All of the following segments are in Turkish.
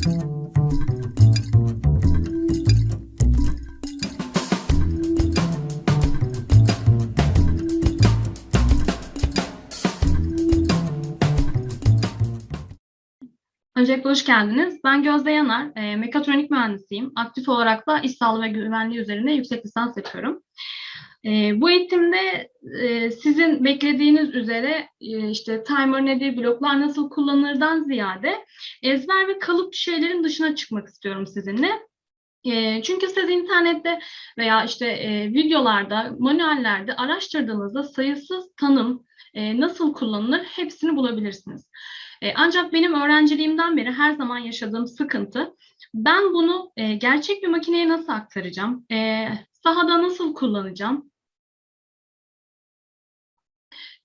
Öncelikle hoş geldiniz. Ben Gözde Yanar, e, mekatronik mühendisiyim. Aktif olarak da iş sağlığı ve güvenliği üzerine yüksek lisans yapıyorum. E, bu eğitimde e, sizin beklediğiniz üzere e, işte timer nedir, bloklar nasıl kullanılırdan ziyade ezber ve kalıp şeylerin dışına çıkmak istiyorum sizinle. E, çünkü siz internette veya işte e, videolarda, manuellerde araştırdığınızda sayısız tanım e, nasıl kullanılır hepsini bulabilirsiniz. E, ancak benim öğrenciliğimden beri her zaman yaşadığım sıkıntı, ben bunu e, gerçek bir makineye nasıl aktaracağım, e, sahada nasıl kullanacağım,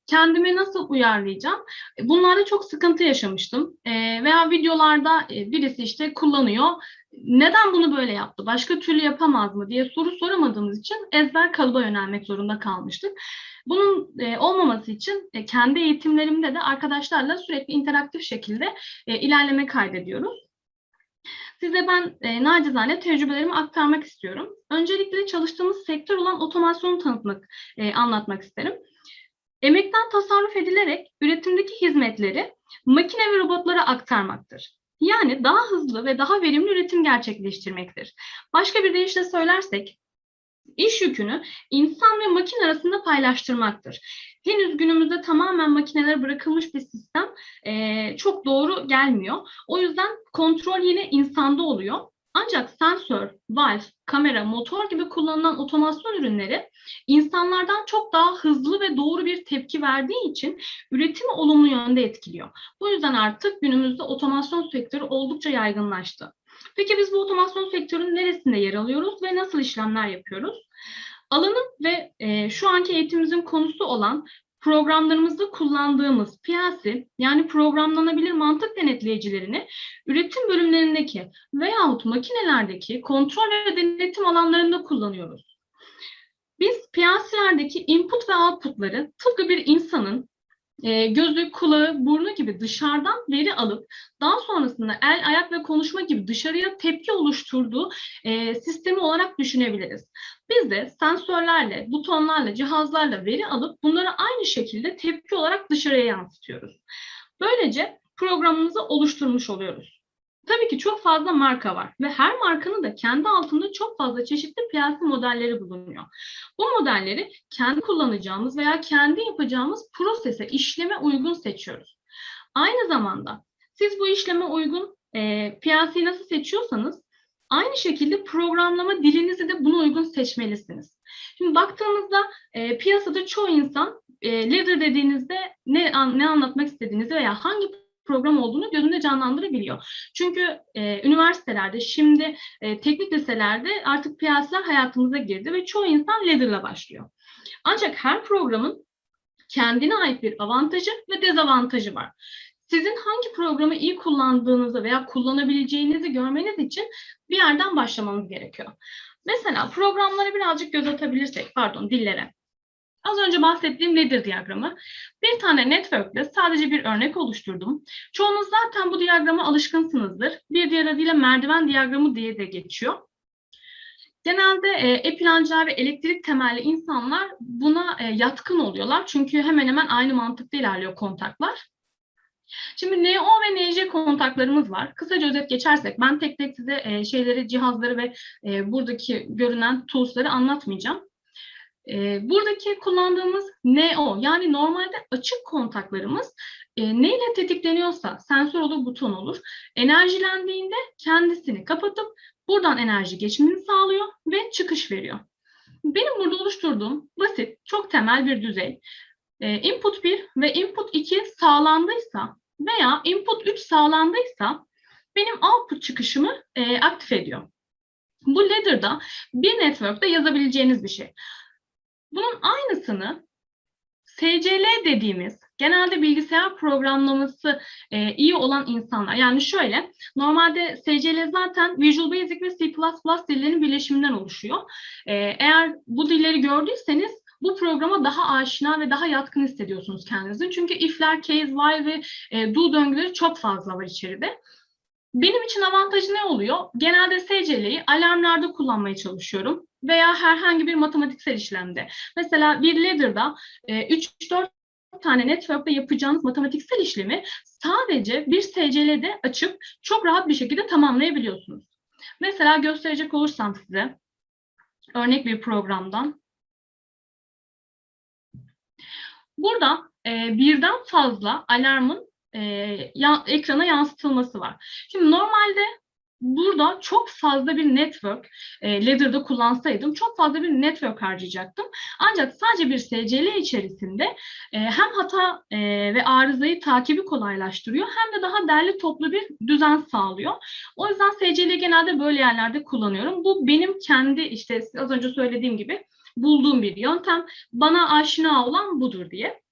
kendimi nasıl uyarlayacağım? E, Bunlarda çok sıkıntı yaşamıştım. E, veya videolarda e, birisi işte kullanıyor. Neden bunu böyle yaptı? Başka türlü yapamaz mı diye soru soramadığımız için ezber kalıba yönelmek zorunda kalmıştık. Bunun e, olmaması için e, kendi eğitimlerimde de arkadaşlarla sürekli interaktif şekilde e, ilerleme kaydediyoruz. Size ben e, nacizane tecrübelerimi aktarmak istiyorum. Öncelikle çalıştığımız sektör olan otomasyonu tanıtmak, e, anlatmak isterim. Emekten tasarruf edilerek üretimdeki hizmetleri makine ve robotlara aktarmaktır. Yani daha hızlı ve daha verimli üretim gerçekleştirmektir. Başka bir deyişle söylersek, iş yükünü insan ve makine arasında paylaştırmaktır. Henüz günümüzde tamamen makinelere bırakılmış bir sistem e, çok doğru gelmiyor. O yüzden kontrol yine insanda oluyor. Ancak sensör, valve, kamera, motor gibi kullanılan otomasyon ürünleri insanlardan çok daha hızlı ve doğru bir tepki verdiği için üretimi olumlu yönde etkiliyor. Bu yüzden artık günümüzde otomasyon sektörü oldukça yaygınlaştı. Peki biz bu otomasyon sektörünün neresinde yer alıyoruz ve nasıl işlemler yapıyoruz? Alanın ve e, şu anki eğitimimizin konusu olan programlarımızda kullandığımız PLC yani programlanabilir mantık denetleyicilerini üretim bölümlerindeki veyahut makinelerdeki kontrol ve denetim alanlarında kullanıyoruz. Biz PLC'lerdeki input ve outputları tıpkı bir insanın e, gözü, kulağı, burnu gibi dışarıdan veri alıp daha sonrasında el, ayak ve konuşma gibi dışarıya tepki oluşturduğu e, sistemi olarak düşünebiliriz. Biz de sensörlerle, butonlarla, cihazlarla veri alıp bunları aynı şekilde tepki olarak dışarıya yansıtıyoruz. Böylece programımızı oluşturmuş oluyoruz. Tabii ki çok fazla marka var ve her markanın da kendi altında çok fazla çeşitli PLC modelleri bulunuyor. Bu modelleri kendi kullanacağımız veya kendi yapacağımız prosese, işleme uygun seçiyoruz. Aynı zamanda siz bu işleme uygun e, PLC'yi nasıl seçiyorsanız aynı şekilde programlama dilinizi de buna uygun seçmelisiniz. Şimdi baktığımızda e, piyasada çoğu insan e, ladder dediğinizde ne, an, ne anlatmak istediğinizi veya hangi program olduğunu gözünde canlandırabiliyor. Çünkü e, üniversitelerde, şimdi e, teknik liselerde artık PLC'ler hayatımıza girdi ve çoğu insan ladder'la başlıyor. Ancak her programın kendine ait bir avantajı ve dezavantajı var. Sizin hangi programı iyi kullandığınızı veya kullanabileceğinizi görmeniz için bir yerden başlamanız gerekiyor. Mesela programlara birazcık göz atabilirsek, pardon dillere. Az önce bahsettiğim ladder diyagramı. Bir tane network'le sadece bir örnek oluşturdum. Çoğunuz zaten bu diyagrama alışkınsınızdır. Bir diğer adıyla merdiven diyagramı diye de geçiyor. Genelde e, e-plancılar ve elektrik temelli insanlar buna e, yatkın oluyorlar. Çünkü hemen hemen aynı mantıkta ilerliyor kontaklar. Şimdi NO ve NJ kontaklarımız var. Kısaca özet geçersek ben tek tek size e, şeyleri, cihazları ve e, buradaki görünen tools'ları anlatmayacağım. E, buradaki kullandığımız NO yani normalde açık kontaklarımız e, neyle tetikleniyorsa sensör olur, buton olur. Enerjilendiğinde kendisini kapatıp buradan enerji geçimini sağlıyor ve çıkış veriyor. Benim burada oluşturduğum basit, çok temel bir düzey. E, input 1 ve input 2 sağlandıysa veya input 3 sağlandıysa benim output çıkışımı e, aktif ediyor. Bu ladder'da bir network'te yazabileceğiniz bir şey. Bunun aynısını SCL dediğimiz genelde bilgisayar programlaması e, iyi olan insanlar yani şöyle normalde SCL zaten Visual Basic ve C++ dillerinin birleşiminden oluşuyor. E, eğer bu dilleri gördüyseniz bu programa daha aşina ve daha yatkın hissediyorsunuz kendinizi. Çünkü if'ler, case, while ve e, do döngüleri çok fazla var içeride. Benim için avantajı ne oluyor? Genelde SCL'yi alarmlarda kullanmaya çalışıyorum veya herhangi bir matematiksel işlemde. Mesela bir ladder'da e, 3-4 tane network'ta yapacağınız matematiksel işlemi sadece bir SCL'de açıp çok rahat bir şekilde tamamlayabiliyorsunuz. Mesela gösterecek olursam size örnek bir programdan. Burada e, birden fazla alarmın e, ya, ekrana yansıtılması var. Şimdi normalde burada çok fazla bir network e, ladder'da kullansaydım çok fazla bir network harcayacaktım. Ancak sadece bir SCL içerisinde e, hem hata e, ve arızayı takibi kolaylaştırıyor hem de daha derli toplu bir düzen sağlıyor. O yüzden SCL'yi genelde böyle yerlerde kullanıyorum. Bu benim kendi işte az önce söylediğim gibi bulduğum bir yöntem. Bana aşina olan budur diye.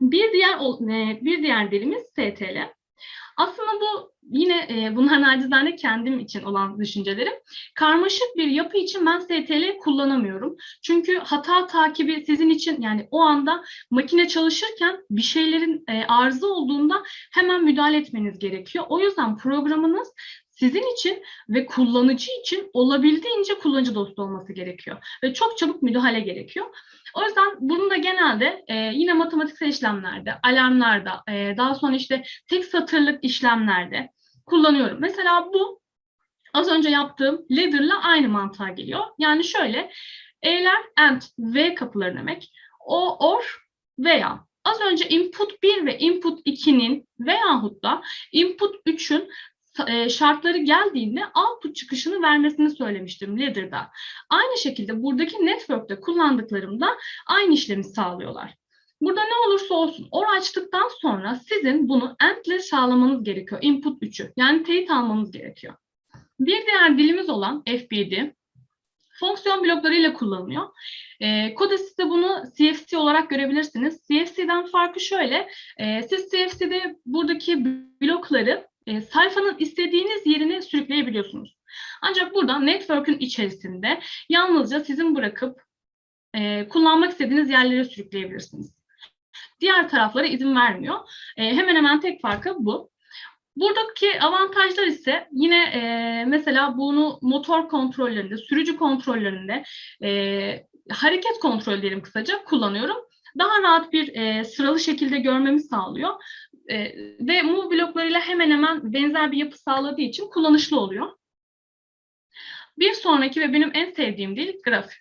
Bir diğer e, bir diğer dilimiz STL. Aslında bu yine e, bunlar nacizane kendim için olan düşüncelerim. Karmaşık bir yapı için ben STL kullanamıyorum. Çünkü hata takibi sizin için yani o anda makine çalışırken bir şeylerin e, arıza olduğunda hemen müdahale etmeniz gerekiyor. O yüzden programınız sizin için ve kullanıcı için olabildiğince kullanıcı dostu olması gerekiyor. Ve çok çabuk müdahale gerekiyor. O yüzden bunu da genelde e, yine matematiksel işlemlerde, alarmlarda, e, daha sonra işte tek satırlık işlemlerde kullanıyorum. Mesela bu az önce yaptığım ladder'la aynı mantığa geliyor. Yani şöyle, E'ler and, V kapıları demek. O, or, veya. Az önce input 1 ve input 2'nin veyahut da input 3'ün e, şartları geldiğinde output çıkışını vermesini söylemiştim ladder'da. Aynı şekilde buradaki network'te kullandıklarımda aynı işlemi sağlıyorlar. Burada ne olursa olsun or açtıktan sonra sizin bunu AND ile sağlamanız gerekiyor. Input 3'ü yani teyit almanız gerekiyor. Bir diğer dilimiz olan FBD fonksiyon bloklarıyla kullanılıyor. E, Codesys'te bunu CFC olarak görebilirsiniz. CFC'den farkı şöyle, e, siz CFC'de buradaki blokları e, sayfanın istediğiniz yerine sürükleyebiliyorsunuz. Ancak burada network'ün içerisinde yalnızca sizin bırakıp e, kullanmak istediğiniz yerlere sürükleyebilirsiniz. Diğer taraflara izin vermiyor. E, hemen hemen tek farkı bu. Buradaki avantajlar ise yine e, mesela bunu motor kontrollerinde, sürücü kontrollerinde, e, hareket kontrol diyelim kısaca kullanıyorum. Daha rahat bir e, sıralı şekilde görmemi sağlıyor. E, ve move bloklarıyla hemen hemen benzer bir yapı sağladığı için kullanışlı oluyor. Bir sonraki ve benim en sevdiğim dil grafik.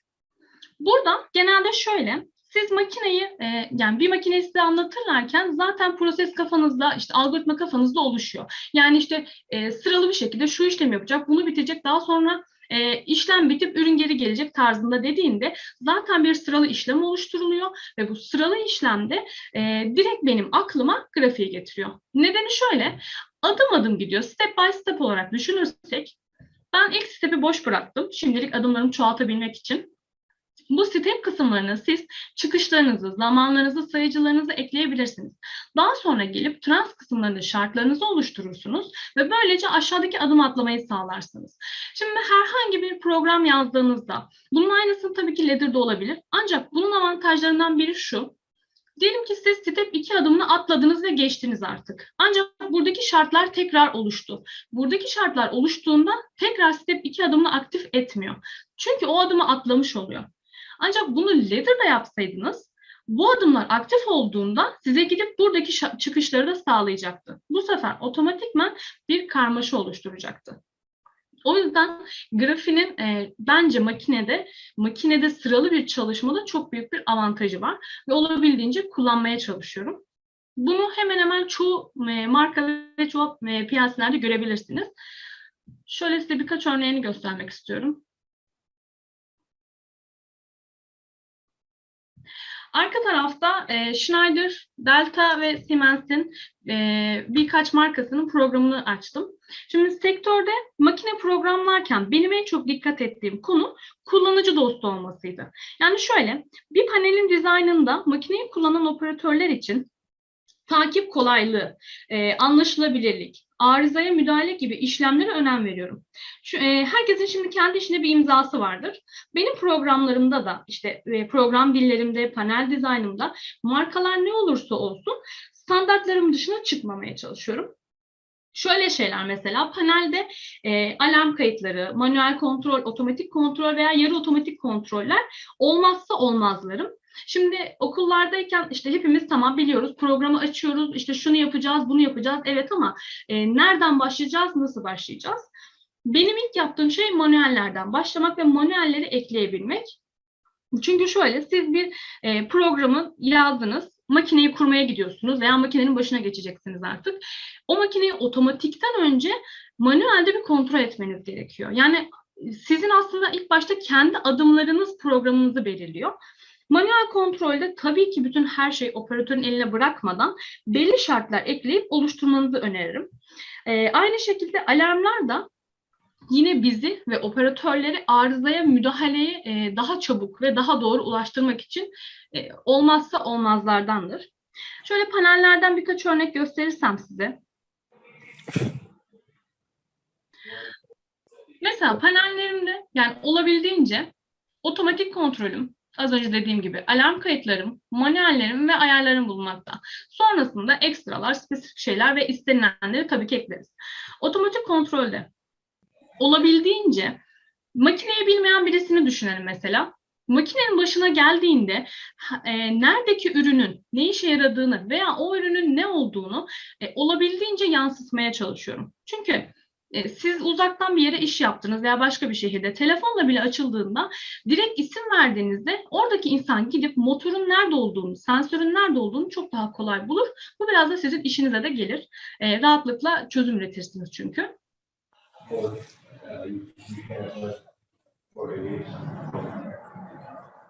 Burada genelde şöyle, siz makineyi, e, yani bir makineyi size anlatırlarken zaten proses kafanızda, işte algoritma kafanızda oluşuyor. Yani işte e, sıralı bir şekilde şu işlemi yapacak, bunu bitecek, daha sonra e, işlem bitip ürün geri gelecek tarzında dediğinde zaten bir sıralı işlem oluşturuluyor ve bu sıralı işlemde e, direkt benim aklıma grafiği getiriyor. Nedeni şöyle, adım adım gidiyor, step by step olarak düşünürsek ben ilk step'i boş bıraktım. Şimdilik adımlarımı çoğaltabilmek için. Bu step kısımlarına siz çıkışlarınızı, zamanlarınızı, sayıcılarınızı ekleyebilirsiniz. Daha sonra gelip trans kısımlarında şartlarınızı oluşturursunuz ve böylece aşağıdaki adım atlamayı sağlarsınız. Şimdi herhangi bir program yazdığınızda bunun aynısını tabii ki ladder'da olabilir. Ancak bunun avantajlarından biri şu. Diyelim ki siz step 2 adımını atladınız ve geçtiniz artık. Ancak buradaki şartlar tekrar oluştu. Buradaki şartlar oluştuğunda tekrar step 2 adımını aktif etmiyor. Çünkü o adımı atlamış oluyor. Ancak bunu ladder'da yapsaydınız bu adımlar aktif olduğunda size gidip buradaki çıkışları da sağlayacaktı. Bu sefer otomatikman bir karmaşa oluşturacaktı. O yüzden grafinin e, bence makinede makinede sıralı bir çalışmada çok büyük bir avantajı var ve olabildiğince kullanmaya çalışıyorum. Bunu hemen hemen çoğu e, marka ve çoğu e, piyasalarda görebilirsiniz. Şöyle size birkaç örneğini göstermek istiyorum. Arka tarafta e, Schneider, Delta ve Siemens'in e, birkaç markasının programını açtım. Şimdi sektörde makine programlarken benim en çok dikkat ettiğim konu kullanıcı dostu olmasıydı. Yani şöyle, bir panelin dizaynında makineyi kullanan operatörler için takip kolaylığı, e, anlaşılabilirlik, arızaya müdahale gibi işlemlere önem veriyorum. Şu, e, herkesin şimdi kendi işinde bir imzası vardır. Benim programlarımda da işte e, program dillerimde, panel dizaynımda markalar ne olursa olsun standartlarım dışına çıkmamaya çalışıyorum. Şöyle şeyler mesela panelde e, alarm kayıtları, manuel kontrol, otomatik kontrol veya yarı otomatik kontroller olmazsa olmazlarım. Şimdi okullardayken işte hepimiz tamam biliyoruz programı açıyoruz işte şunu yapacağız bunu yapacağız evet ama e, nereden başlayacağız nasıl başlayacağız? Benim ilk yaptığım şey manuellerden başlamak ve manuelleri ekleyebilmek. Çünkü şöyle siz bir e, programı yazdınız, makineyi kurmaya gidiyorsunuz veya makinenin başına geçeceksiniz artık. O makineyi otomatikten önce manuelde bir kontrol etmeniz gerekiyor. Yani sizin aslında ilk başta kendi adımlarınız programınızı belirliyor. Manuel kontrolde tabii ki bütün her şeyi operatörün eline bırakmadan belli şartlar ekleyip oluşturmanızı öneririm. Ee, aynı şekilde alarmlar da yine bizi ve operatörleri arızaya müdahaleyi e, daha çabuk ve daha doğru ulaştırmak için e, olmazsa olmazlardandır. Şöyle panellerden birkaç örnek gösterirsem size. Mesela panellerimde yani olabildiğince otomatik kontrolüm, az önce dediğim gibi alarm kayıtlarım, manuellerim ve ayarlarım bulunmakta. Sonrasında ekstralar, spesifik şeyler ve istenilenleri tabii ki ekleriz. Otomatik kontrolde olabildiğince makineyi bilmeyen birisini düşünelim mesela. Makinenin başına geldiğinde e, neredeki ürünün ne işe yaradığını veya o ürünün ne olduğunu e, olabildiğince yansıtmaya çalışıyorum. Çünkü e, siz uzaktan bir yere iş yaptınız veya başka bir şehirde telefonla bile açıldığında direkt isim verdiğinizde oradaki insan gidip motorun nerede olduğunu, sensörün nerede olduğunu çok daha kolay bulur. Bu biraz da sizin işinize de gelir. E, rahatlıkla çözüm üretirsiniz çünkü.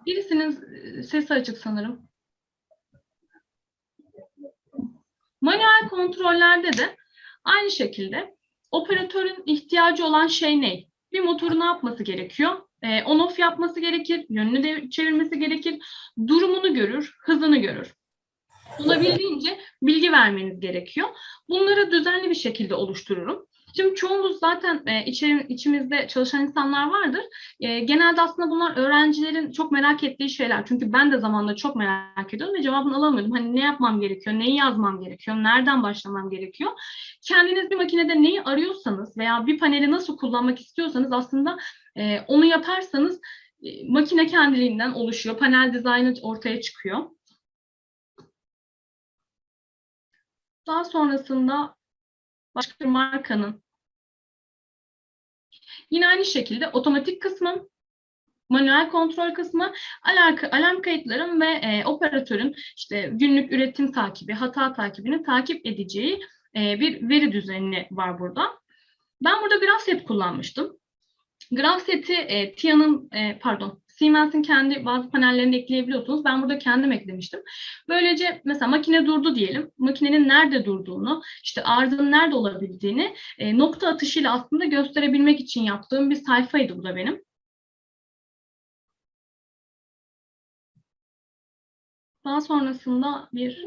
Birisinin sesi açık sanırım. Manuel kontrollerde de aynı şekilde operatörün ihtiyacı olan şey ne? Bir motoru ne yapması gerekiyor? E, on off yapması gerekir, yönünü de çevirmesi gerekir, durumunu görür, hızını görür. Olabildiğince bilgi vermeniz gerekiyor. Bunları düzenli bir şekilde oluştururum. Şimdi çoğumuz zaten e, içeri, içimizde çalışan insanlar vardır. E, genelde aslında bunlar öğrencilerin çok merak ettiği şeyler. Çünkü ben de zamanla çok merak ediyordum ve cevabını alamıyordum. Hani ne yapmam gerekiyor, neyi yazmam gerekiyor, nereden başlamam gerekiyor. Kendiniz bir makinede neyi arıyorsanız veya bir paneli nasıl kullanmak istiyorsanız aslında e, onu yaparsanız e, makine kendiliğinden oluşuyor. Panel dizaynı ortaya çıkıyor. Daha sonrasında başka bir markanın Yine aynı şekilde otomatik kısmım, manuel kontrol kısmı, alarm, alarm kayıtlarım ve e, operatörün işte günlük üretim takibi, hata takibini takip edeceği e, bir veri düzeni var burada. Ben burada Grafset kullanmıştım. Grafset'i e, TIA'nın, e, pardon, Siemens'in kendi bazı panellerini ekleyebiliyorsunuz. Ben burada kendim eklemiştim. Böylece mesela makine durdu diyelim. Makinenin nerede durduğunu, işte arızanın nerede olabildiğini e, nokta atışıyla aslında gösterebilmek için yaptığım bir sayfaydı bu da benim. Daha sonrasında bir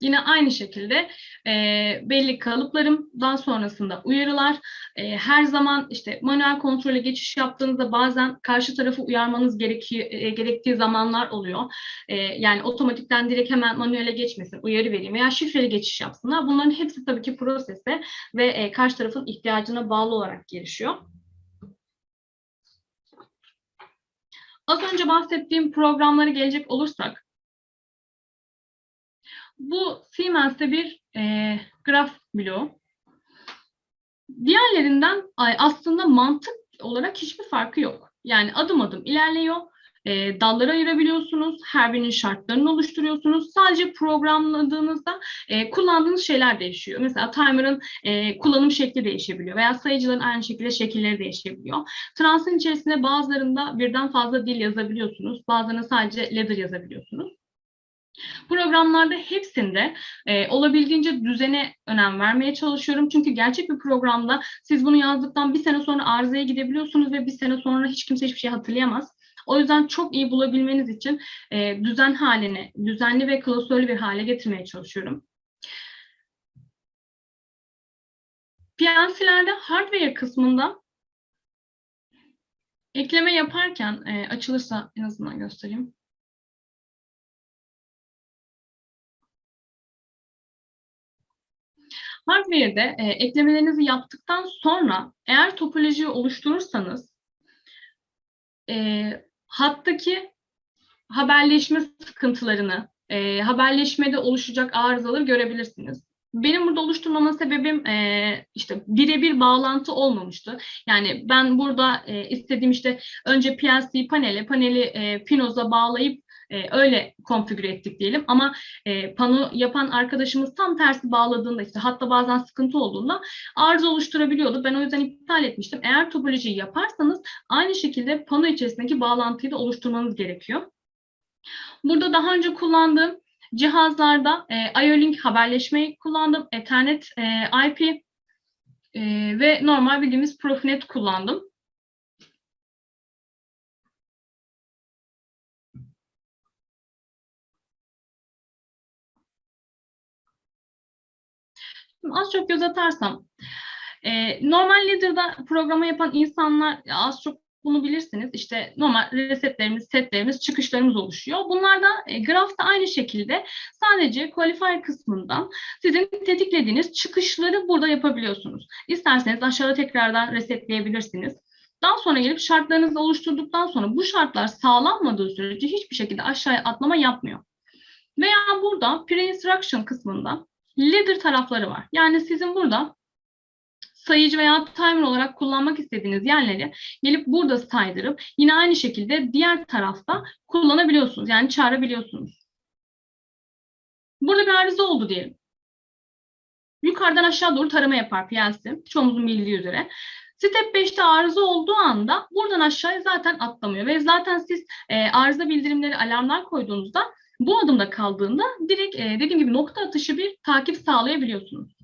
Yine aynı şekilde e, belli kalıplarım, daha sonrasında uyarılar. E, her zaman işte manuel kontrole geçiş yaptığınızda bazen karşı tarafı uyarmanız gerekiyor, e, gerektiği zamanlar oluyor. E, yani otomatikten direkt hemen manuele geçmesin, uyarı vereyim veya şifreli geçiş yapsınlar. Bunların hepsi tabii ki prosese ve e, karşı tarafın ihtiyacına bağlı olarak gelişiyor. Az önce bahsettiğim programlara gelecek olursak, bu Siemens'te bir e, graf bloğu. Diğerlerinden aslında mantık olarak hiçbir farkı yok. Yani adım adım ilerliyor. E, dallara ayırabiliyorsunuz. Her birinin şartlarını oluşturuyorsunuz. Sadece programladığınızda e, kullandığınız şeyler değişiyor. Mesela timer'ın e, kullanım şekli değişebiliyor veya sayıcıların aynı şekilde şekilleri değişebiliyor. Trans'ın içerisinde bazılarında birden fazla dil yazabiliyorsunuz. Bazılarında sadece ladder yazabiliyorsunuz. Programlarda hepsinde e, olabildiğince düzene önem vermeye çalışıyorum. Çünkü gerçek bir programda siz bunu yazdıktan bir sene sonra arızaya gidebiliyorsunuz ve bir sene sonra hiç kimse hiçbir şey hatırlayamaz. O yüzden çok iyi bulabilmeniz için e, düzen haline, düzenli ve klasörlü bir hale getirmeye çalışıyorum. PLC'lerde hardware kısmında ekleme yaparken e, açılırsa en azından göstereyim. Hardware'de e, eklemelerinizi yaptıktan sonra eğer topolojiyi oluşturursanız e, hattaki haberleşme sıkıntılarını, e, haberleşmede oluşacak arızaları görebilirsiniz. Benim burada oluşturmama sebebim e, işte birebir bağlantı olmamıştı. Yani ben burada e, istediğim işte önce PLC panele, paneli e, Pinoz'a bağlayıp e, öyle konfigüre ettik diyelim. Ama e, pano yapan arkadaşımız tam tersi bağladığında işte hatta bazen sıkıntı olduğunda arıza oluşturabiliyordu. Ben o yüzden iptal etmiştim. Eğer topolojiyi yaparsanız aynı şekilde pano içerisindeki bağlantıyı da oluşturmanız gerekiyor. Burada daha önce kullandığım cihazlarda e, IO-Link haberleşmeyi kullandım. Ethernet e, IP e, ve normal bildiğimiz Profinet kullandım. Az çok göz atarsam, e, normal Leader'da programa yapan insanlar az çok bunu bilirsiniz. İşte normal resetlerimiz, setlerimiz, çıkışlarımız oluşuyor. Bunlar da e, grafta aynı şekilde sadece qualifier kısmından sizin tetiklediğiniz çıkışları burada yapabiliyorsunuz. İsterseniz aşağıda tekrardan resetleyebilirsiniz. Daha sonra gelip şartlarınızı oluşturduktan sonra bu şartlar sağlanmadığı sürece hiçbir şekilde aşağıya atlama yapmıyor. Veya burada pre-instruction kısmında ladder tarafları var. Yani sizin burada sayıcı veya timer olarak kullanmak istediğiniz yerleri gelip burada saydırıp yine aynı şekilde diğer tarafta kullanabiliyorsunuz. Yani çağırabiliyorsunuz. Burada bir arıza oldu diyelim. Yukarıdan aşağı doğru tarama yapar PLC. Çoğumuzun bildiği üzere. Step 5'te arıza olduğu anda buradan aşağıya zaten atlamıyor. Ve zaten siz e, arıza bildirimleri, alarmlar koyduğunuzda bu adımda kaldığında direkt e, dediğim gibi nokta atışı bir takip sağlayabiliyorsunuz.